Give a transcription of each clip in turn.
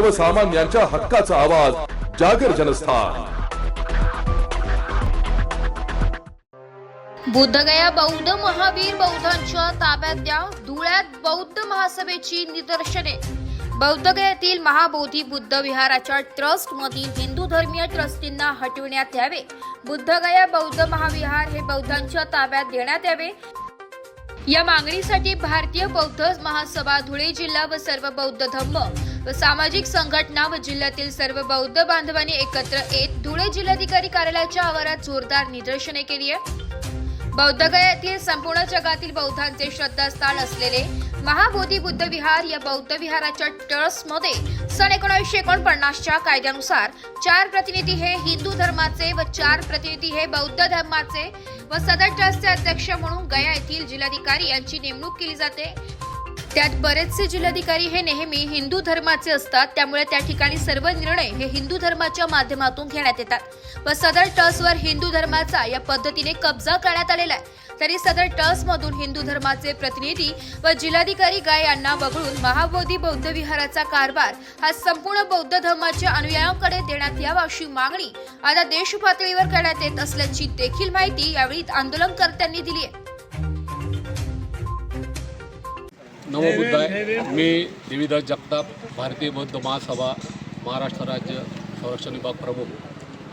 सर्वसामान्यांच्या हक्काचा आवाज जागर जनस्थान. बुद्धगया बौद्ध महावीर बौद्धांच्या ताब्यात द्या धुळ्यात बौद्ध महासभेची निदर्शने. बौद्धगयातील महाबोधी बुद्ध विहाराच्या ट्रस्ट मधील हिंदू धर्मीय ट्रस्टींना हटविण्यात यावे. बुद्धगया बौद्ध महाविहार हे बौद्धांच्या ताब्यात देण्यात यावे. या मागणीसाठी भारतीय बौद्ध महासभा धुळे जिल्हा व सर्व बौद्ध धम्म व सामाजिक संघटना व जिल्ह्यातील सर्व बौद्ध बांधवांनी एकत्र येत धुळे जिल्हाधिकारी कार्यालयाच्या आवारात जोरदार निदर्शने केली आहे बौद्धगयातील संपूर्ण जगातील बौद्धांचे श्रद्धास्थान असलेले महाबोधी बुद्ध विहार या बौद्ध विहाराच्या ट्रस्टमध्ये सन एकोणीसशे एकोणपन्नासच्या कायद्यानुसार चार प्रतिनिधी हे हिंदू धर्माचे व चार प्रतिनिधी हे बौद्ध धर्माचे व सदर ट्रस्टचे अध्यक्ष म्हणून गया येथील जिल्हाधिकारी यांची नेमणूक केली जाते. त्यात बरेचसे जिल्हाधिकारी हे नेहमी हिंदू धर्माचे असतात त्यामुळे त्या ठिकाणी सर्व निर्णय हे हिंदू धर्माच्या माध्यमातून घेण्यात येतात. व सदर ट्रस्टवर हिंदू धर्माचा या पद्धतीने कब्जा करण्यात आलेला आहे. तरी सदर ट्रस्टमधून हिंदू धर्माचे प्रतिनिधी व जिल्हाधिकारी गाय यांना वगळून महाबोधी बौद्ध विहाराचा कारभार हा संपूर्ण बौद्ध धर्माच्या अनुयायांकडे देण्यात यावा अशी मागणी आता देश पातळीवर करण्यात येत असल्याची देखील माहिती यावेळी आंदोलनकर्त्यांनी दिली आहे. नवबुद्धाय मी देवीदास जगताप भारतीय बौद्ध महासभा महाराष्ट्र राज्य संरक्षण विभाग प्रमुख.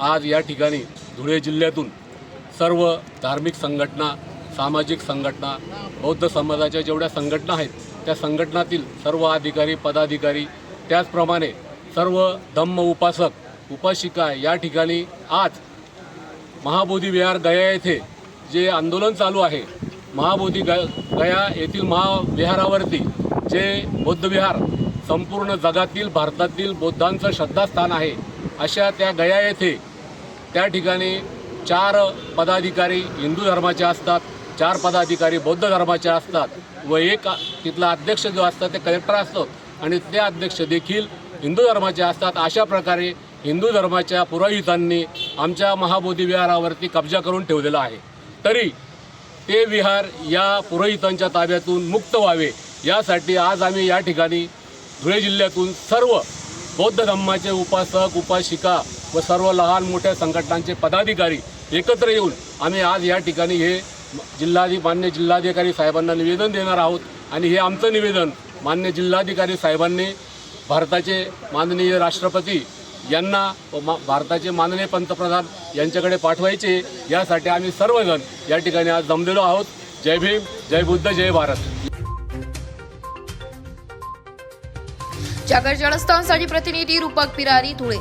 आज या ठिकाणी धुळे जिल्ह्यातून सर्व धार्मिक संघटना सामाजिक संघटना बौद्ध समाजाच्या जेवढ्या संघटना आहेत त्या संघटनातील सर्व अधिकारी पदाधिकारी त्याचप्रमाणे सर्व धम्म उपासक उपासिका या ठिकाणी आज महाबोधी विहार गया येथे जे आंदोलन चालू आहे महाबोधी ग गया येथील महाविहारावरती जे बौद्धविहार संपूर्ण जगातील भारतातील बौद्धांचं श्रद्धास्थान आहे अशा त्या गया येथे त्या ठिकाणी चार पदाधिकारी हिंदू धर्माचे असतात चार पदाधिकारी बौद्ध धर्माचे असतात व एक तिथला अध्यक्ष जो असतात ते कलेक्टर असतो आणि ते अध्यक्ष देखील हिंदू धर्माचे असतात. अशा प्रकारे हिंदू धर्माच्या पुरोहितांनी आमच्या महाबोधी विहारावरती कब्जा करून ठेवलेला आहे. तरी ते विहार या पुरोहितांच्या ताब्यातून मुक्त व्हावे. यासाठी आज आम्ही या ठिकाणी धुळे जिल्ह्यातून सर्व बौद्ध धम्माचे उपासक उपासिका व सर्व लहान मोठ्या संघटनांचे पदाधिकारी एकत्र येऊन आम्ही आज या ठिकाणी हे जिल्हाधि मान्य जिल्हाधिकारी साहेबांना निवेदन देणार आहोत. आणि हे आमचं निवेदन मान्य जिल्हाधिकारी साहेबांनी भारताचे माननीय राष्ट्रपती यांना मा भारताचे माननीय पंतप्रधान यांच्याकडे पाठवायचे यासाठी आम्ही सर्वजण या ठिकाणी आज जमलेलो आहोत. जय भीम जय बुद्ध जय भारत. जागर जलस्थानसाठी प्रतिनिधी रूपक पिरारी धुळे.